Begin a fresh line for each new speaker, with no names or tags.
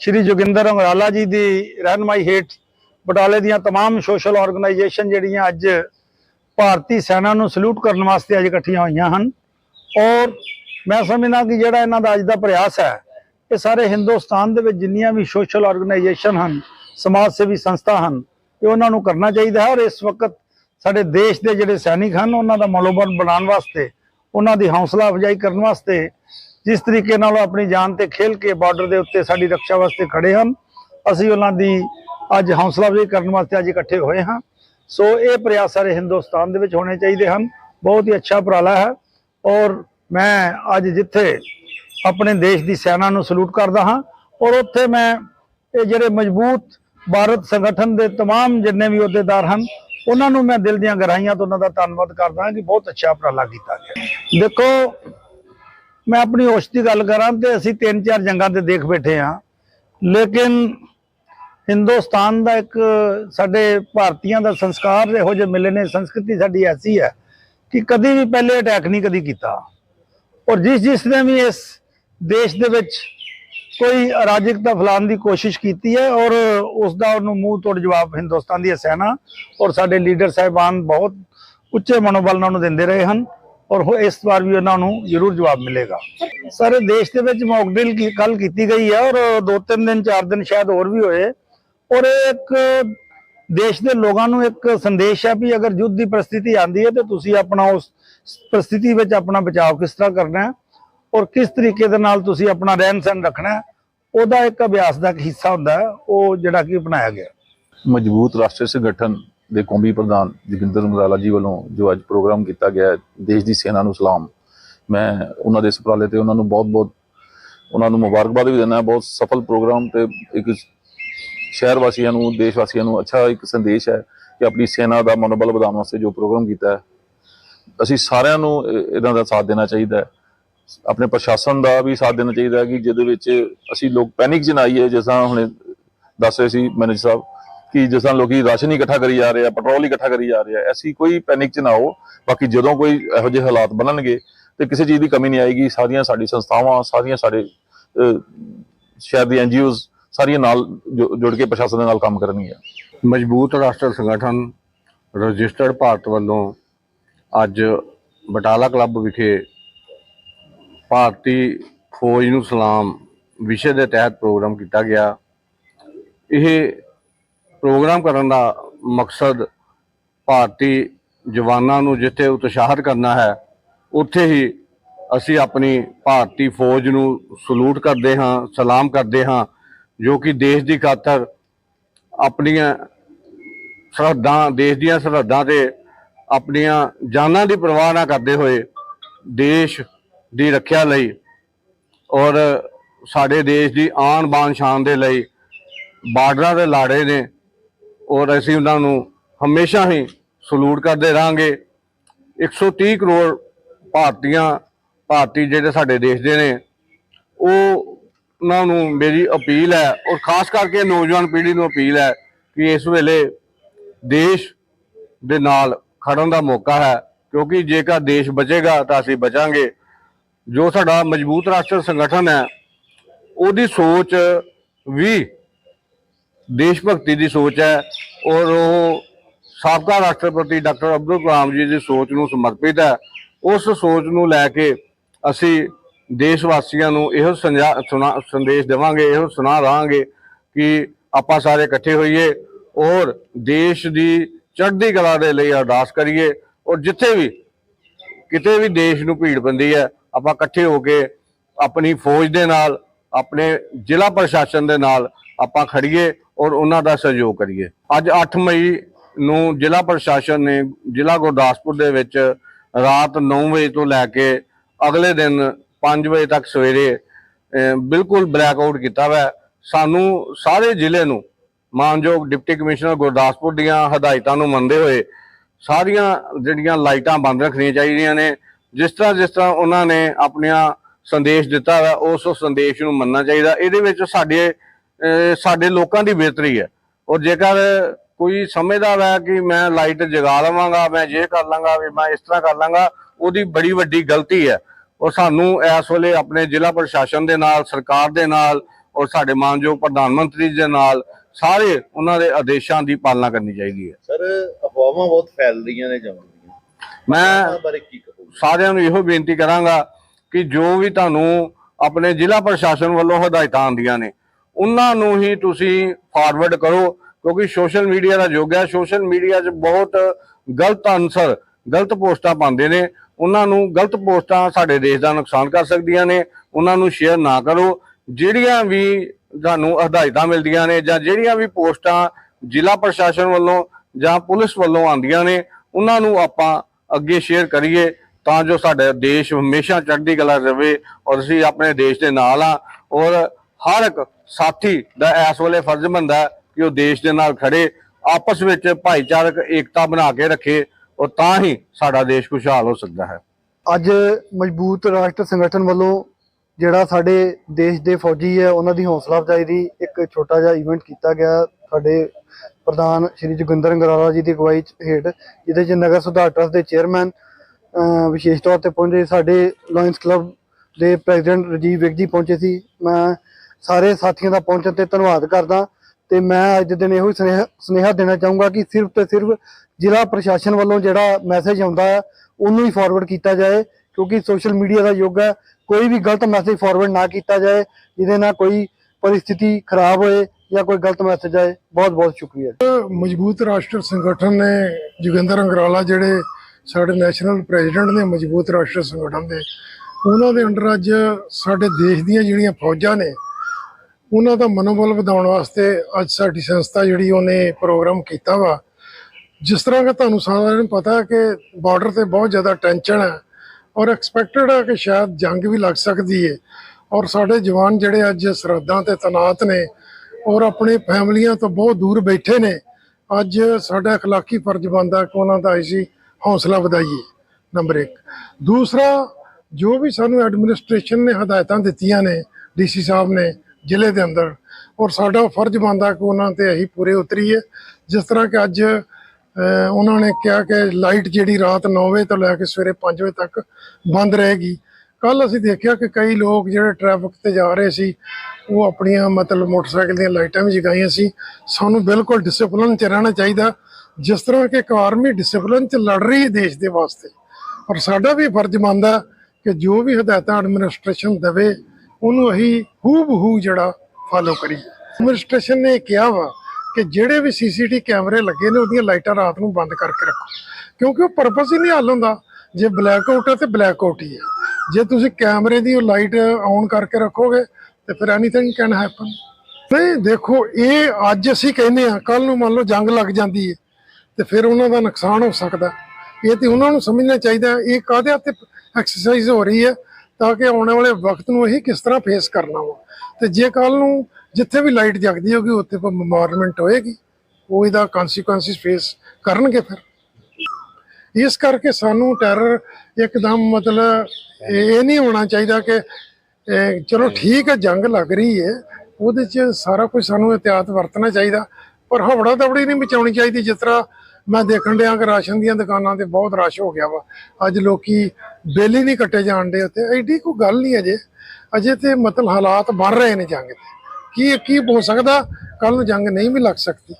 ਸ਼੍ਰੀ ਜੋਗਿੰਦਰ ਅੰਗਰਾਲਾ ਜੀ ਦੀ ਰਹਿਨਮਾਈ ਹੇਠ ਬਟਾਲੇ ਦੀਆਂ तमाम ਸੋਸ਼ਲ ਆਰਗੇਨਾਈਜੇਸ਼ਨ ਜਿਹੜੀਆਂ ਅੱਜ ਭਾਰਤੀ ਸੈਨਾ ਨੂੰ ਸਲੂਟ ਕਰਨ ਵਾਸਤੇ ਅੱਜ ਇਕੱਠੀਆਂ ਹੋਈਆਂ ਹਨ ਔਰ ਮੈਂ ਸਮਝਦਾ ਕਿ ਜਿਹੜਾ ਇਹਨਾਂ ਦਾ ਅੱਜ ਦਾ ਪ੍ਰਯਾਸ ਹੈ ਇਹ ਸਾਰੇ ਹਿੰਦੁਸਤਾਨ ਦੇ ਵਿੱਚ ਜਿੰਨੀਆਂ ਵੀ ਸੋਸ਼ਲ ਆਰਗੇਨਾਈਜੇਸ਼ਨ ਹਨ ਸਮਾਜ ਸੇਵੀ ਸੰਸਥਾ ਹਨ ਇਹ ਉਹਨਾਂ ਨੂੰ ਕਰਨਾ ਚਾਹੀਦਾ ਹੈ ਔਰ ਇਸ ਵਕਤ ਸਾਡੇ ਦੇਸ਼ ਦੇ ਜਿਹੜੇ ਸੈਨਿਕ ਹਨ ਉਹਨਾਂ ਦਾ ਮਨੋਬਲ ਬਣਾਉਣ ਵਾਸਤੇ ਉਹਨਾਂ ਦੀ ਹੌਸਲਾ ਅਫਜ਼ਾਈ ਕਰਨ ਵਾਸਤੇ ਜਿਸ ਤਰੀਕੇ ਨਾਲ ਉਹ ਆਪਣੀ ਜਾਨ ਤੇ ਖੇਲ ਕੇ ਬਾਰਡਰ ਦੇ ਉੱਤੇ ਸਾਡੀ ਰੱਖਿਆ ਵਾਸਤੇ ਖੜੇ ਹਨ ਅਸੀਂ ਉਹਨਾਂ ਦੀ ਅੱਜ ਹੌਸਲਾ ਅਫਜ਼ਾਈ ਕਰਨ ਵਾਸਤੇ ਅੱਜ ਇਕੱਠੇ ਹੋਏ ਹਾਂ ਸੋ ਇਹ ਪ੍ਰਯਾਸ ਸਾਰੇ ਹਿੰਦੁਸਤਾਨ ਦੇ ਵਿੱਚ ਹੋਣੇ ਚਾਹੀਦੇ ਹਨ ਬਹੁਤ ਹੀ ਅੱਛਾ ਉਪਰਾਲਾ ਹੈ ਔਰ ਮੈਂ ਅੱਜ ਜਿੱਥੇ ਆਪਣੇ ਦੇਸ਼ ਦੀ ਸੈਨਾ ਨੂੰ ਸਲੂਟ ਕਰਦਾ ਹਾਂ ਔਰ ਉੱਥੇ ਮੈਂ ਇਹ ਜਿਹੜੇ ਮਜ਼ਬੂਤ ਭਾਰਤ ਸੰਗਠਨ ਦੇ तमाम ਜਿੰਨੇ ਵੀ ਅਹੁਦੇਦਾਰ ਹਨ ਉਹਨਾਂ ਨੂੰ ਮੈਂ ਦਿਲ ਦੀਆਂ ਗਹਿਰਾਈਆਂ ਤੋਂ ਉਹਨਾਂ ਦਾ ਧੰਨਵਾਦ ਕਰਦਾ ਹਾਂ ਕਿ ਬਹੁਤ ਅੱਛਾ ਉਪਰਾਲਾ ਕੀਤਾ ਗਿਆ ਦੇਖੋ ਮੈਂ ਆਪਣੀ ਹੋਸ਼ ਦੀ ਗੱਲ ਕਰਾਂ ਤੇ ਅਸੀਂ ਤਿੰਨ ਚਾਰ ਜੰਗਾਂ ਤੇ ਦੇਖ ਬੈਠੇ ਹਾਂ। ਲੇਕਿਨ ਹਿੰਦੁਸਤਾਨ ਦਾ ਇੱਕ ਸਾਡੇ ਭਾਰਤੀਆਂ ਦਾ ਸੰਸਕਾਰ ਇਹੋ ਜਿਹੇ ਮਿਲੇ ਨੇ, ਸੰਸਕ੍ਰਿਤੀ ਸਾਡੀ ਐਸੀ ਹੈ ਕਿ ਕਦੀ ਵੀ ਪਹਿਲੇ ਅਟੈਕ ਨਹੀਂ ਕਦੀ ਕੀਤਾ। ਔਰ ਜਿਸ ਜਿਸ ਨੇ ਵੀ ਇਸ ਦੇਸ਼ ਦੇ ਵਿੱਚ ਕੋਈ ਅਰਾਜਕਤਾ ਫੈਲਾਉਣ ਦੀ ਕੋਸ਼ਿਸ਼ ਕੀਤੀ ਹੈ ਔਰ ਉਸ ਦਾ ਉਹਨੂੰ ਮੂੰਹ ਤੋੜ ਜਵਾਬ ਹਿੰਦੁਸਤਾਨ ਦੀ ਸੈਨਾ ਔਰ ਸਾਡੇ ਲੀਡਰ ਸਾਹਿਬਾਨ ਬਹੁਤ ਉੱਚੇ ਮਨੋਬਲ ਨਾਲ ਉਹਨੂੰ ਦਿੰਦੇ ਰਹੇ ਹਨ। ਔਰ ਇਸ ਵਾਰ ਵੀ ਉਹਨਾਂ ਨੂੰ ਜ਼ਰੂਰ ਜਵਾਬ ਮਿਲੇਗਾ। ਸਾਰੇ, ਦੇਸ਼ ਦੇ ਵਿੱਚ ਮੌਕਡਿਲ ਕੀ ਕੱਲ ਕੀਤੀ ਗਈ ਹੈ ਔਰ ਦੋ ਤਿੰਨ ਦਿਨ, ਚਾਰ ਦਿਨ ਸ਼ਾਇਦ ਹੋਰ ਵੀ ਹੋਏ। ਔਰ ਇੱਕ ਦੇਸ਼ ਦੇ ਲੋਕਾਂ ਨੂੰ ਇੱਕ ਸੰਦੇਸ਼ ਹੈ ਵੀ ਅਗਰ ਯੁੱਧ ਦੀ ਪ੍ਰਸਥਿਤੀ ਆਂਦੀ ਹੈ ਤੇ ਤੁਸੀਂ ਆਪਣਾ ਉਸ ਪ੍ਰਸਥਿਤੀ ਵਿੱਚ ਆਪਣਾ ਬਚਾਅ ਕਿਸ ਤਰ੍ਹਾਂ ਕਰਨਾ ਹੈ ਔਰ ਕਿਸ ਤਰੀਕੇ ਦੇ ਨਾਲ ਤੁਸੀਂ ਆਪਣਾ ਰਹਿਣ ਸਹਿਣ ਰੱਖਣਾ ਉਹਦਾ ਇੱਕ ਅਭਿਆਸ ਦਾ ਇੱਕ ਹਿੱਸਾ ਹੁੰਦਾ ਉਹ ਜਿਹੜਾ ਕਿ ਅਪਣਾਇਆ ਗਿਆ।
ਮਜ਼ਬੂਤ ਰਾਸ਼ਟਰੀ ਸੰਗਠਨ ਦੇ ਕੌਮੀ ਪ੍ਰਧਾਨ ਜੋਗਿੰਦਰ ਮਰਾਲਾ ਜੀ ਵੱਲੋਂ ਜੋ ਅੱਜ ਪ੍ਰੋਗਰਾਮ ਕੀਤਾ ਗਿਆ ਦੇਸ਼ ਦੀ ਸੈਨਾ ਨੂੰ ਸਲਾਮ। ਮੈਂ ਉਹਨਾਂ ਦੇ ਇਸ ਉਪਰਾਲੇ ਤੇ ਉਹਨਾਂ ਨੂੰ ਬਹੁਤ-ਬਹੁਤ ਉਹਨਾਂ ਨੂੰ ਮੁਬਾਰਕਬਾਦ ਵੀ ਦਿੰਦਾ ਬਹੁਤ ਸਫਲ ਪ੍ਰੋਗਰਾਮ ਤੇ ਇੱਕ ਸ਼ਹਿਰ ਵਾਸੀਆਂ ਨੂੰ ਦੇਸ਼ ਵਾਸੀਆਂ ਨੂੰ ਅੱਛਾ ਇੱਕ ਸੰਦੇਸ਼ ਹੈ ਕਿ ਆਪਣੀ ਸੈਨਾ ਦਾ ਮਨੋਬਲ ਵਧਾਉਣ ਵਾਸਤੇ ਜੋ ਪ੍ਰੋਗਰਾਮ ਕੀਤਾ ਹੈ, ਅਸੀਂ ਸਾਰਿਆਂ ਨੂੰ ਇਹ- ਇਹਨਾਂ ਦਾ ਸਾਥ ਦੇਣਾ ਚਾਹੀਦਾ ਹੈ। ਆਪਣੇ ਪ੍ਰਸ਼ਾਸਨ ਦਾ ਵੀ ਸਾਥ ਦੇਣਾ ਚਾਹੀਦਾ ਕਿ ਜਿਹਦੇ ਵਿੱਚ ਅਸੀਂ ਲੋਕ ਪੈਨਿਕ ਚ ਨਾ ਜਿਸ ਤਰ੍ਹਾਂ ਹੁਣੇ ਦੱਸ ਰਹੇ ਸੀ ਮੈਨੇਜਰ ਸਾਹਿਬ ਕਿ ਜਿਸ ਤਰ੍ਹਾਂ ਲੋਕੀ ਰਾਸ਼ਨ ਹੀ ਇਕੱਠਾ ਕਰੀ ਜਾ ਰਹੇ ਆ ਪੈਟਰੋਲ ਹੀ ਇਕੱਠਾ ਕਰੀ ਜਾ ਰਹੇ ਆ ਐਸੀ ਕੋਈ ਪੈਨਿਕ ਚ ਨਾ ਹੋ ਬਾਕੀ ਜਦੋਂ ਕੋਈ ਇਹੋ ਜਿਹੇ ਹਾਲਾਤ ਬਣਨਗੇ ਤੇ ਕਿਸੇ ਚੀਜ਼ ਦੀ ਕਮੀ ਨਹੀਂ ਆਏਗੀ। ਸਾਰੀਆਂ ਸਾਡੀ ਸੰਸਥਾਵਾਂ ਸਾਰੀਆਂ ਸਾਡੇ ਅਹ, ਸ਼ਹਿਰ ਦੀ ਐਨਜੀਓਜ਼ ਸਾਰੀਆਂ ਨਾਲ ਜੁੜ ਕੇ ਪ੍ਰਸ਼ਾਸਨ ਦੇ ਨਾਲ ਕੰਮ ਕਰਨਗੀਆਂ।
ਮਜ਼ਬੂਤ ਰਾਸ਼ਟਰ ਸੰਗਠਨ ਰਜਿਸਟਰਡ ਭਾਰਤ ਵੱਲੋਂ ਅੱਜ ਬਟਾਲਾ ਕਲੱਬ ਵਿਖੇ ਭਾਰਤੀ ਫੌਜ ਨੂੰ ਸਲਾਮ ਵਿਸ਼ੇ ਦੇ ਤਹਿਤ ਪ੍ਰੋਗਰਾਮ ਕੀਤਾ ਗਿਆ। ਇਹ ਪ੍ਰੋਗਰਾਮ ਕਰਨ ਦਾ ਮਕਸਦ ਭਾਰਤੀ ਜਵਾਨਾਂ ਨੂੰ ਜਿੱਥੇ ਉਤਸ਼ਾਹਿਤ ਕਰਨਾ ਹੈ, ਉੱਥੇ ਹੀ ਅਸੀਂ ਆਪਣੀ ਭਾਰਤੀ ਫੌਜ ਨੂੰ ਸਲੂਟ ਕਰਦੇ ਹਾਂ, ਸਲਾਮ ਕਰਦੇ ਹਾਂ, ਜੋ ਕਿ ਦੇਸ਼ ਦੀ ਖਾਤਰ ਆਪਣੀਆਂ ਸਰਹੱਦਾਂ, ਦੇਸ਼ ਦੀਆਂ ਸਰਹੱਦਾਂ ਤੇ ਆਪਣੀਆਂ ਜਾਨਾਂ ਦੀ ਪਰਵਾਹ ਨਾ ਕਰਦੇ ਹੋਏ ਦੇਸ਼ ਦੀ ਰੱਖਿਆ ਲਈ ਔਰ ਸਾਡੇ ਦੇਸ਼ ਦੀ ਆਨ ਬਾਨ ਸ਼ਾਨ ਦੇ ਲਈ ਬਾਰਡਰਾਂ ਦੇ ਲਾੜੇ ਨੇ ਔਰ ਅਸੀਂ ਉਹਨਾਂ ਨੂੰ ਹਮੇਸ਼ਾ ਹੀ ਸਲੂਟ ਕਰਦੇ ਰਹਾਂਗੇ। 130 ਕਰੋੜ ਭਾਰਤੀਆਂ, ਭਾਰਤੀ ਜਿਹੜੇ ਸਾਡੇ ਦੇਸ਼ ਦੇ ਨੇ, ਉਹ ਉਹਨਾਂ ਨੂੰ ਮੇਰੀ ਅਪੀਲ ਹੈ ਔਰ ਖਾਸ ਕਰਕੇ ਨੌਜਵਾਨ ਪੀੜ੍ਹੀ ਨੂੰ ਅਪੀਲ ਹੈ ਕਿ ਇਸ ਵੇਲੇ ਦੇਸ਼ ਦੇ ਨਾਲ ਖੜਨ ਦਾ ਮੌਕਾ ਹੈ। ਕਿਉਂਕਿ ਜੇਕਰ ਦੇਸ਼ ਬਚੇਗਾ ਤਾਂ ਅਸੀਂ ਬਚਾਂਗੇ। ਜੋ ਸਾਡਾ ਮਜ਼ਬੂਤ ਰਾਸ਼ਟਰ ਸੰਗਠਨ ਹੈ, ਉਹਦੀ ਸੋਚ ਵੀ ਦੇਸ਼ ਭਗਤੀ ਦੀ ਸੋਚ ਹੈ ਔਰ ਉਹ ਸਾਬਕਾ ਰਾਸ਼ਟਰਪਤੀ ਡਾਕਟਰ ਅਬਦੁਲ ਕਲਾਮ ਜੀ ਦੀ ਸੋਚ ਨੂੰ ਸਮਰਪਿਤ ਹੈ। ਉਸ ਸੋਚ ਨੂੰ ਲੈ ਕੇ ਅਸੀਂ ਦੇਸ਼ ਵਾਸੀਆਂ ਨੂੰ ਇਹੋ ਸੰਜਾ- ਸੁਣਾ- ਸੰਦੇਸ਼ ਦੇਵਾਂਗੇ, ਇਹੋ ਸੁਣਾ ਰਹਾਂਗੇ ਕਿ ਆਪਾਂ ਸਾਰੇ ਇਕੱਠੇ ਹੋਈਏ ਔਰ ਦੇਸ਼ ਦੀ ਚੜ੍ਹਦੀ ਕਲਾ ਦੇ ਲਈ ਅਰਦਾਸ ਕਰੀਏ ਔਰ ਜਿੱਥੇ ਵੀ, ਕਿਤੇ ਵੀ ਦੇਸ਼ ਨੂੰ ਭੀੜ ਪੈਂਦੀ ਹੈ, ਆਪਾਂ ਇਕੱਠੇ ਹੋ ਕੇ ਆਪਣੀ ਫੌਜ ਦੇ ਨਾਲ, ਆਪਣੇ ਜ਼ਿਲ੍ਹਾ ਪ੍ਰਸ਼ਾਸਨ ਦੇ ਨਾਲ ਆਪਾਂ ਖੜੀਏ ਔਰ ਉਹਨਾਂ ਦਾ ਸਹਿਯੋਗ ਕਰੀਏ। ਅੱਜ 8 ਮਈ ਨੂੰ ਜ਼ਿਲ੍ਹਾ ਪ੍ਰਸ਼ਾਸਨ ਨੇ ਜ਼ਿਲ੍ਹਾ ਗੁਰਦਾਸਪੁਰ ਦੇ ਵਿੱਚ ਰਾਤ 9 ਵਜੇ ਤੋਂ ਲੈ ਕੇ ਅਗਲੇ ਦਿਨ 5 ਵਜੇ ਤੱਕ ਸਵੇਰੇ ਬਿਲਕੁਲ ਬਲੈਕ ਆਊਟ ਕੀਤਾ ਵਾ। ਸਾਨੂੰ ਸਾਰੇ ਜ਼ਿਲ੍ਹੇ ਨੂੰ, ਮਾਨਯੋਗ ਡਿਪਟੀ ਕਮਿਸ਼ਨਰ ਗੁਰਦਾਸਪੁਰ ਦੀਆਂ ਹਦਾਇਤਾਂ ਨੂੰ ਮੰਨਦੇ ਹੋਏ ਸਾਰੀਆਂ ਜਿਹੜੀਆਂ ਲਾਈਟਾਂ ਬੰਦ ਰੱਖਣੀਆਂ ਚਾਹੀਦੀਆਂ ਨੇ, ਜਿਸ ਤਰ੍ਹਾਂ ਜਿਸ ਤਰ੍ਹਾਂ ਉਹਨਾਂ ਨੇ ਆਪਣੀਆਂ ਸੰਦੇਸ਼ ਦਿੱਤਾ ਹੈ ਉਸ ਸੰਦੇਸ਼ ਨੂੰ ਮੰਨਣਾ ਚਾਹੀਦਾ। ਇਹਦੇ ਵਿੱਚ ਸਾਡੇ ਸਾਡੇ ਲੋਕਾਂ ਦੀ ਬਿਹਤਰੀ ਹੈ। ਔਰ ਜੇਕਰ ਕੋਈ ਸਮਝਦਾ ਹੈ ਕਿ ਮੈਂ ਲਾਈਟ ਜਗਾ ਲਵਾਂਗਾ ਮੈਂ ਜੇ ਕਰ ਲਾਂਗਾ ਵੀ ਮੈਂ ਇਸ ਤਰ੍ਹਾਂ ਕਰ ਲਾਂਗਾ ਉਹਦੀ ਬੜੀ ਵੱਡੀ ਗਲਤੀ ਹੈ। ਔਰ ਸਾਨੂੰ ਇਸ ਵੇਲੇ ਆਪਣੇ ਜ਼ਿਲ੍ਹਾ ਪ੍ਰਸ਼ਾਸਨ ਦੇ ਨਾਲ ਸਰਕਾਰ ਦੇ ਨਾਲ ਔਰ ਸਾਡੇ ਮਾਨਯੋਗ ਪ੍ਰਧਾਨ ਮੰਤਰੀ ਦੇ ਨਾਲ ਸਾਰੇ ਉਹਨਾਂ ਦੇ ਆਦੇਸ਼ਾਂ ਦੀ ਪਾਲਣਾ ਕਰਨੀ ਚਾਹੀਦੀ ਹੈ।
ਸਰ ਅਫਵਾਹਾਂ ਬਹੁਤ ਫੈਲ ਰਹੀਆਂ ਨੇ ਜੰਗ ਦੀਆਂ
ਮੈਂ ਸਾਰਿਆਂ ਨੂੰ ਇਹੋ ਬੇਨਤੀ ਕਰਾਂਗਾ ਕਿ ਜੋ ਵੀ ਤੁਹਾਨੂੰ ਆਪਣੇ ਜ਼ਿਲ੍ਹਾ ਪ੍ਰਸ਼ਾਸਨ ਵੱਲੋਂ ਹਦਾਇਤਾਂ ਆਉਂਦੀਆਂ ਨੇ ਉਹਨਾਂ ਨੂੰ ਹੀ ਤੁਸੀਂ ਫਾਰਵਰਡ ਕਰੋ, ਕਿਉਂਕਿ ਸੋਸ਼ਲ ਮੀਡੀਆ ਦਾ ਯੁੱਗ ਹੈ। ਸੋਸ਼ਲ ਮੀਡੀਆ 'ਚ ਬਹੁਤ ਗਲਤ ਆਨਸਰ ਗਲਤ ਪੋਸਟਾਂ ਪਾਉਂਦੇ ਨੇ। ਉਹਨਾਂ ਨੂੰ ਗਲਤ ਪੋਸਟਾਂ ਸਾਡੇ ਦੇਸ਼ ਦਾ ਨੁਕਸਾਨ ਕਰ ਸਕਦੀਆਂ ਨੇ। ਉਹਨਾਂ ਨੂੰ ਸ਼ੇਅਰ ਨਾ ਕਰੋ। ਜਿਹੜੀਆਂ ਵੀ ਤੁਹਾਨੂੰ ਹਦਾਇਤਾਂ ਮਿਲਦੀਆਂ ਨੇ ਜਾਂ ਜਿਹੜੀਆਂ ਵੀ ਪੋਸਟਾਂ ਜ਼ਿਲ੍ਹਾ ਪ੍ਰਸ਼ਾਸਨ ਵੱਲੋਂ ਜਾਂ ਪੁਲਿਸ ਵੱਲੋਂ ਆਉਂਦੀਆਂ ਨੇ, ਉਹਨਾਂ ਨੂੰ ਆਪਾਂ ਅੱਗੇ ਸ਼ੇਅਰ ਕਰੀਏ ਤਾਂ ਜੋ ਸਾਡਾ ਦੇਸ਼ ਹਮੇਸ਼ਾ ਚੜ੍ਹਦੀ ਕਲਾ ਰਹੇ ਔਰ ਅਸੀਂ ਆਪਣੇ ਦੇਸ਼ ਦੇ ਨਾਲ ਆ ਔਰ ਹਰ ਇੱਕ ਸਾਥੀ ਦਾ ਇਸ ਵੇਲੇ ਫਰਜ਼ ਬਣਦਾ ਹੈ ਕਿ ਉਹ ਦੇਸ਼ ਦੇ ਨਾਲ ਖੜੇ, ਆਪਸ ਵਿੱਚ ਭਾਈਚਾਰਕ ਏਕਤਾ ਬਣਾ ਕੇ ਰੱਖੇ ਔਰ ਤਾਂ ਹੀ ਸਾਡਾ ਦੇਸ਼ ਖੁਸ਼ਹਾਲ ਹੋ ਸਕਦਾ ਹੈ।
ਅੱਜ ਮਜ਼ਬੂਤ ਰਾਸ਼ਟਰ ਸੰਗਠਨ ਵੱਲੋਂ ਜਿਹੜਾ ਸਾਡੇ ਦੇਸ਼ ਦੇ ਫੌਜੀ ਹੈ, ਉਹਨਾਂ ਦੀ ਹੌਸਲਾ ਅਫਜ਼ਾਈ ਦੀ ਇੱਕ ਛੋਟਾ ਜਿਹਾ ਇਵੈਂਟ ਕੀਤਾ ਗਿਆ ਸਾਡੇ ਪ੍ਰਧਾਨ ਸ਼੍ਰੀ ਜੋਗਿੰਦਰ ਅੰਗਰਾਲਾ ਜੀ ਦੀ ਅਗਵਾਈ ਹੇਠ, ਜਿਹਦੇ 'ਚ ਨਗਰ ਸੁਧਾਰ ਟਰਸਟ ਦੇ ਚੇਅਰਮੈਨ ਵਿਸ਼ੇਸ਼ ਤੌਰ ਤੇ ਪਹੁੰਚੇ ਸਾਡੇ ਲਾਇਨਸ ਕਲੱਬ ਦੇ ਪ੍ਰੈਜ਼ੀਡੈਂਟ ਰਜੀਵ ਵਿਗ ਜੀ ਪਹੁੰਚੇ ਸੀ। ਮੈਂ ਸਾਰੇ ਸਾਥੀਆਂ ਦਾ ਪਹੁੰਚਣ ਤੇ ਧੰਨਵਾਦ ਕਰਦਾ ਤੇ ਮੈਂ ਅੱਜ ਦੇ ਦਿਨ ਇਹੋ ਹੀ ਸੁਨੇਹਾ ਸੁਨੇਹਾ ਦੇਣਾ ਚਾਹੂੰਗਾ ਕਿ ਸਿਰਫ ਤੇ ਸਿਰਫ ਜ਼ਿਲ੍ਹਾ ਪ੍ਰਸ਼ਾਸਨ ਵੱਲੋਂ ਜਿਹੜਾ ਮੈਸੇਜ ਆਉਂਦਾ ਹੈ, ਉਹਨੂੰ ਹੀ ਫਾਰਵਰਡ ਕੀਤਾ ਜਾਏ, ਕਿਉਂਕਿ ਸੋਸ਼ਲ ਮੀਡੀਆ ਦਾ ਯੁੱਗ ਹੈ, ਕੋਈ ਵੀ ਗਲਤ ਮੈਸੇਜ ਫਾਰਵਰਡ ਨਾ ਕੀਤਾ ਜਾਏ, ਜਿਹਦੇ ਨਾਲ ਕੋਈ ਪਰਿਸਥਿਤੀ ਖਰਾਬ ਹੋਏ ਜਾਂ ਕੋਈ ਗਲਤ ਮੈਸੇਜ ਆਏ ਬਹੁਤ ਬਹੁਤ ਸ਼ੁਕਰੀਆ
ਮਜ਼ਬੂਤ ਰਾਸ਼ਟਰ ਸੰਗਠਨ ਨੇ ਜੋਗਿੰਦਰ ਅੰਗਰਾਲਾ ਜਿਹੜੇ ਸਾਡੇ ਨੈਸ਼ਨਲ ਪ੍ਰੈਜ਼ੀਡੈਂਟ ਨੇ ਮਜ਼ਬੂਤ ਰਾਸ਼ਟਰ ਸੰਗਠਨ ਦੇ, ਉਹਨਾਂ ਦੇ ਅੰਡਰ ਅੱਜ ਸਾਡੇ ਦੇਸ਼ ਦੀਆਂ ਜਿਹੜੀਆਂ ਫੌਜਾਂ ਨੇ ਉਹਨਾਂ ਦਾ ਮਨੋਬਲ ਵਧਾਉਣ ਵਾਸਤੇ ਅੱਜ ਸਾਡੀ ਸੰਸਥਾ ਜਿਹੜੀ ਉਹਨੇ ਪ੍ਰੋਗਰਾਮ ਕੀਤਾ ਵਾ ਜਿਸ ਤਰ੍ਹਾਂ ਕਿ ਤੁਹਾਨੂੰ ਸਾਰਿਆਂ ਨੂੰ ਪਤਾ ਹੈ ਕਿ ਬਾਰਡਰ ਤੇ ਬਹੁਤ ਜ਼ਿਆਦਾ ਟੈਨਸ਼ਨ ਹੈ ਔਰ ਐਕਸਪੈਕਟਡ ਹੈ ਕਿ ਸ਼ਾਇਦ ਜੰਗ ਵੀ ਲੱਗ ਸਕਦੀ ਹੈ ਔਰ ਸਾਡੇ ਜਵਾਨ ਜਿਹੜੇ ਅੱਜ ਸਰਹੱਦਾਂ ਤੇ ਤੈਨਾਤ ਨੇ ਔਰ ਆਪਣੇ ਫੈਮਲੀਆਂ ਤੋਂ ਬਹੁਤ ਦੂਰ ਬੈਠੇ ਨੇ ਅੱਜ ਸਾਡਾ اخلاقی ਫਰਜ਼ ਬਣਦਾ ਕਿ ਉਹਨਾਂ ਦਾ ਅਸੀਂ ਹੌਸਲਾ ਵਧਾਈਏ ਨੰਬਰ 1 ਦੂਸਰਾ ਜੋ ਵੀ ਸਾਨੂੰ ਐਡਮਿਨਿਸਟ੍ਰੇਸ਼ਨ ਨੇ ਹਦਾਇਤਾਂ ਦਿੱਤੀਆਂ ਨੇ ਡੀਸੀ ਸਾਹਿਬ ਨੇ ਜ਼ਿਲ੍ਹੇ ਦੇ ਅੰਦਰ। ਔਰ ਸਾਡਾ ਫਰਜ਼ ਬਣਦਾ ਕਿ ਉਹਨਾਂ ਤੇ ਅਸੀਂ ਪੂਰੇ ਉਤਰੀਏ। ਜਿਸ ਤਰ੍ਹਾਂ ਕਿ ਅੱਜ ਉਹਨਾਂ ਨੇ ਕਿਹਾ ਕਿ ਲਾਈਟ ਜਿਹੜੀ ਰਾਤ 9 ਵਜੇ ਤੋਂ ਲੈ ਕੇ ਸਵੇਰੇ 5 ਵਜੇ ਤੱਕ ਬੰਦ ਰਹੇਗੀ। ਕੱਲ ਅਸੀਂ ਦੇਖਿਆ ਕਿ ਕਈ ਲੋਕ ਜਿਹੜੇ ਟ੍ਰੈਫਿਕ ਤੇ ਜਾ ਰਹੇ ਸੀ, ਉਹ ਆਪਣੀਆਂ ਮਤਲਬ ਮੋਟਰਸਾਈਕਲ ਦੀਆਂ ਲਾਈਟਾਂ ਵੀ ਜਗਾਈਆਂ ਸੀ। ਸਾਨੂੰ ਬਿਲਕੁਲ ਡਿਸਪਲਿਨ ਚ ਰਹਿਣਾ ਚਾਹੀਦਾ। ਜਿਸ ਤਰ੍ਹਾਂ ਕਿ ਇੱਕ ਆਰਮੀ ਡਿਸਪਲਿਨ ਚ ਲੜ ਰਹੀ ਹੈ ਦੇਸ਼ ਦੇ ਵਾਸਤੇ। ਔਰ ਸਾਡਾ ਵੀ ਫਰਜ਼ ਬਣਦਾ ਕਿ ਜੋ ਵੀ ਹਦਾਇਤਾਂ ਐਡਮਿਨਿਸਟ੍ਰੇਸ਼ਨ ਦੇਵੇ ਉਹਨੂੰ ਅਸੀਂ ਹੂ ਬਹੂ ਜਿਹੜਾ ਫਾਲੋ ਕਰੀਏ ਐਡਮਿਨਿਸਟ੍ਰੇਸ਼ਨ ਨੇ ਕਿਹਾ ਵਾ ਕਿ ਜਿਹੜੇ ਵੀ ਸੀਸੀਟੀ ਕੈਮਰੇ ਲੱਗੇ ਨੇ, ਉਹਦੀਆਂ ਲਾਈਟਾਂ ਰਾਤ ਨੂੰ ਬੰਦ ਕਰਕੇ ਰੱਖੋ। ਕਿਉਂਕਿ ਉਹ ਪਰਪਸ ਹੀ ਨਹੀਂ ਹੱਲ ਹੁੰਦਾ। ਜੇ ਬਲੈਕ ਆਊਟ ਹੈ ਤੇ ਬਲੈਕ ਆਊਟ ਹੀ ਹੈ ਜੇ ਤੁਸੀਂ ਕੈਮਰੇ ਦੀ ਉਹ ਲਾਈਟ ਆਨ ਕਰਕੇ ਰੱਖੋਗੇ, ਤੇ ਫਿਰ ਐਨੀਥਿੰਗ ਕੈਨ ਹੈਪਨ ਨਹੀਂ, ਦੇਖੋ, ਇਹ ਅੱਜ ਅਸੀਂ ਕਹਿੰਦੇ ਆ ਕੱਲ ਨੂੰ ਮੰਨ ਲਓ ਜੰਗ ਲੱਗ ਜਾਂਦੀ ਹੈ ਤੇ ਫਿਰ ਉਹਨਾਂ ਦਾ ਨੁਕਸਾਨ ਹੋ ਸਕਦਾ। ਇਹ ਤੇ ਉਹਨਾਂ ਨੂੰ ਸਮਝਣਾ ਚਾਹੀਦਾ, ਇਹ ਕਾਹਦੇ ਹੱਥ ਐਕਸਰਸਾਈਜ਼ ਹੋ ਰਹੀ ਹੈ ਤਾਂ ਕਿ ਆਉਣ ਵਾਲੇ ਵਕਤ ਨੂੰ ਇਹ ਕਿਸ ਤਰ੍ਹਾਂ ਫੇਸ ਕਰਨਾ ਵਾ। ਤੇ ਜੇ ਕੱਲ ਨੂੰ ਜਿੱਥੇ ਵੀ ਲਾਈਟ ਜਗਦੀ ਹੋਗੀ ਉੱਥੇ ਪਰ ਬਮਾਰਮੈਂਟ ਹੋਏਗੀ, ਉਹ ਇਹਦਾ ਕਨਸੀਕੁਐਂਸਿਸ ਫੇਸ ਕਰਨਗੇ ਫਿਰ। ਇਸ ਕਰਕੇ ਸਾਨੂੰ ਟੈਰਰ ਇੱਕਦਮ ਮਤਲਬ ਇਹ ਨਹੀਂ ਹੋਣਾ ਚਾਹੀਦਾ ਕਿ ਚਲੋ ਠੀਕ ਹੈ, ਜੰਗ ਲੱਗ ਰਹੀ ਹੈ, ਉਹਦੇ 'ਚ ਸਾਰਾ ਕੁਝ ਸਾਨੂੰ ਇhtiyਾਤ ਵਰਤਣਾ ਚਾਹੀਦਾ, ਪਰ ਹਵੜਾ ਦਵੜੀ ਨਹੀਂ ਬਚਾਉਣੀ ਚਾਹੀਦੀ ਜਿਸ ਤਰ੍ਹਾਂ ਮੈਂ ਦੇਖਣ ਡਿਆ ਕਿ ਰਾਸ਼ਨ ਦੀਆਂ ਦੁਕਾਨਾਂ ਤੇ ਬਹੁਤ ਰਸ਼ ਹੋ ਗਿਆ ਵਾ। ਅੱਜ ਲੋਕੀ ਬਿੱਲ ਹੀ ਨਹੀਂ ਕੱਟੇ ਜਾਣ ਦੇ ਉੱਤੇ ਐਡੀ ਕੋਈ ਗੱਲ ਨਹੀਂ ਅਜੇ। ਅਜੇ ਤੇ ਮਤਲਬ ਹਾਲਾਤ ਬਣ ਰਹੇ ਨੇ ਜੰਗ ਦੇ ਕੀ ਕੀ ਹੋ ਸਕਦਾ? ਕੱਲ ਨੂੰ ਜੰਗ ਨਹੀਂ ਵੀ ਲੱਗ ਸਕਦੀ।